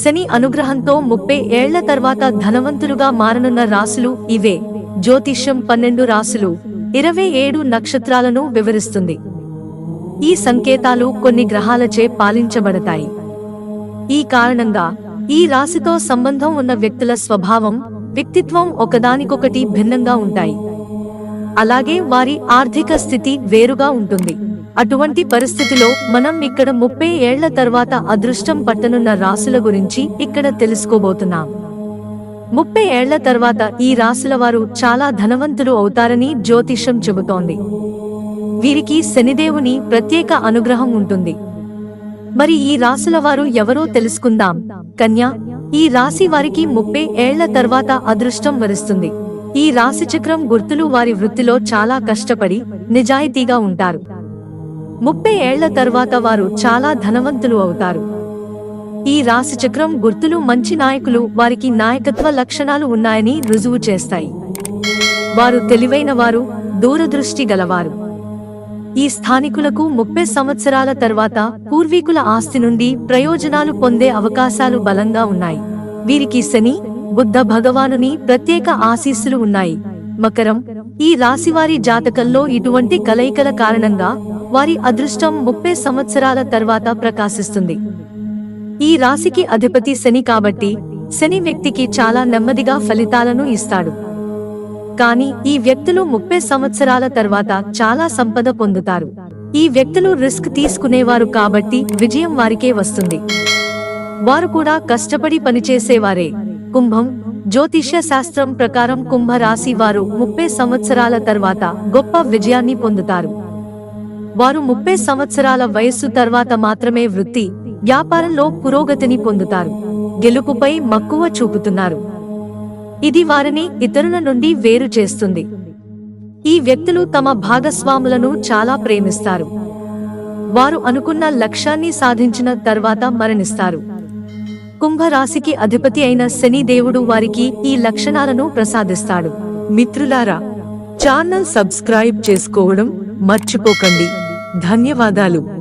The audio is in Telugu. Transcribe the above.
శని అనుగ్రహంతో ముప్పై ఏళ్ళ తర్వాత ధనవంతులుగా మారనున్న రాసులు ఇవే. జ్యోతిష్యం పన్నెండు రాసులు ఇరవై ఏడు నక్షత్రాలను వివరిస్తుంది. ఈ సంకేతాలు కొన్ని గ్రహాలచే పాలించబడతాయి. ఈ కారణంగా ఈ రాశితో సంబంధం ఉన్న వ్యక్తుల స్వభావం వ్యక్తిత్వం ఒకదానికొకటి భిన్నంగా ఉంటాయి. అలాగే వారి ఆర్థిక స్థితి వేరుగా ఉంటుంది. అటువంటి పరిస్థితిలో మనం ఇక్కడ ముప్పై ఏళ్ళ తర్వాత అదృష్టం పట్టనున్న రాసుల గురించి ఇక్కడ తెలుసుకోబోతున్నాం. ముప్పై ఏళ్ళ తర్వాత ఈ రాసుల వారు చాలా ధనవంతులు అవుతారని జ్యోతిషం చెబుతోంది. వీరికి శనిదేవుని ప్రత్యేక అనుగ్రహం ఉంటుంది. మరి ఈ రాసుల వారు ఎవరో తెలుసుకుందాం. కన్యా ఈ రాశి వారికి ముప్పై ఏళ్ళ తర్వాత అదృష్టం వరిస్తుంది. ఈ రాశి చక్రం గుర్తులు వారి వృత్తిలో చాలా కష్టపడి నిజాయితీగా ఉంటారు. ముప్పై ఏళ్ళ తర్వాత వారు చాలా ధనవంతులు అవుతారు. ఈ రాశి చక్రం గుర్తులు మంచి నాయకులు వారికి నాయకత్వ లక్షణాలు ఉన్నాయని రుజువు చేస్తాయి. వారు తెలివైన వారు దూరదృష్టి గలవారు. ఈ స్థానికులకు ముప్పై సంవత్సరాల తర్వాత పూర్వీకుల ఆస్తి నుండి ప్రయోజనాలు పొందే అవకాశాలు బలంగా ఉన్నాయి. వీరికి శని బుద్ధ భగవానుని ప్రత్యేక ఆశీస్సులు ఉన్నాయి. మకరం ఈ రాశివారి జాతకంలో ఇటువంటి కలయికల కారణంగా వారి అదృష్టం ముప్పై సంవత్సరాల తర్వాత ప్రకాశిస్తుంది. ఈ రాశికి అధిపతి శని కాబట్టి శని వ్యక్తికి చాలా నెమ్మదిగా ఫలితాలను ఇస్తాడు. కానీ ఈ వ్యక్తులు ముప్పై సంవత్సరాల తర్వాత చాలా సంపద పొందుతారు. ఈ వ్యక్తులు రిస్క్ తీసుకునేవారు కాబట్టి విజయం వారికే వస్తుంది. వారు కూడా కష్టపడి పనిచేసేవారే. కుంభం జ్యోతిష్య శాస్త్రం ప్రకారం కుంభ రాశి వారు ముప్పై సంవత్సరాల తర్వాత గొప్ప విజయాన్ని పొందుతారు. వారు ముప్పై సంవత్సరాల వయస్సు తర్వాత మాత్రమే వృత్తి వ్యాపారంలో పురోగతిని పొందుతారు గెలుపుపై మక్కువ చూపుతున్నారు. ఇది వారిని ఇతరుల నుండి వేరు చేస్తుంది. ఈ వ్యక్తులు తమ భాగస్వాములను చాలా ప్రేమిస్తారు. వారు అనుకున్న లక్ష్యాన్ని సాధించిన తర్వాత మరణిస్తారు. కుంభరాశికి అధిపతి అయిన శనిదేవుడు వారికి ఈ లక్షణాలను ప్రసాదిస్తాడు. మిత్రులారా ఛానల్ సబ్స్క్రైబ్ చేసుకోవడం మర్చిపోకండి. ధన్యవాదాలు.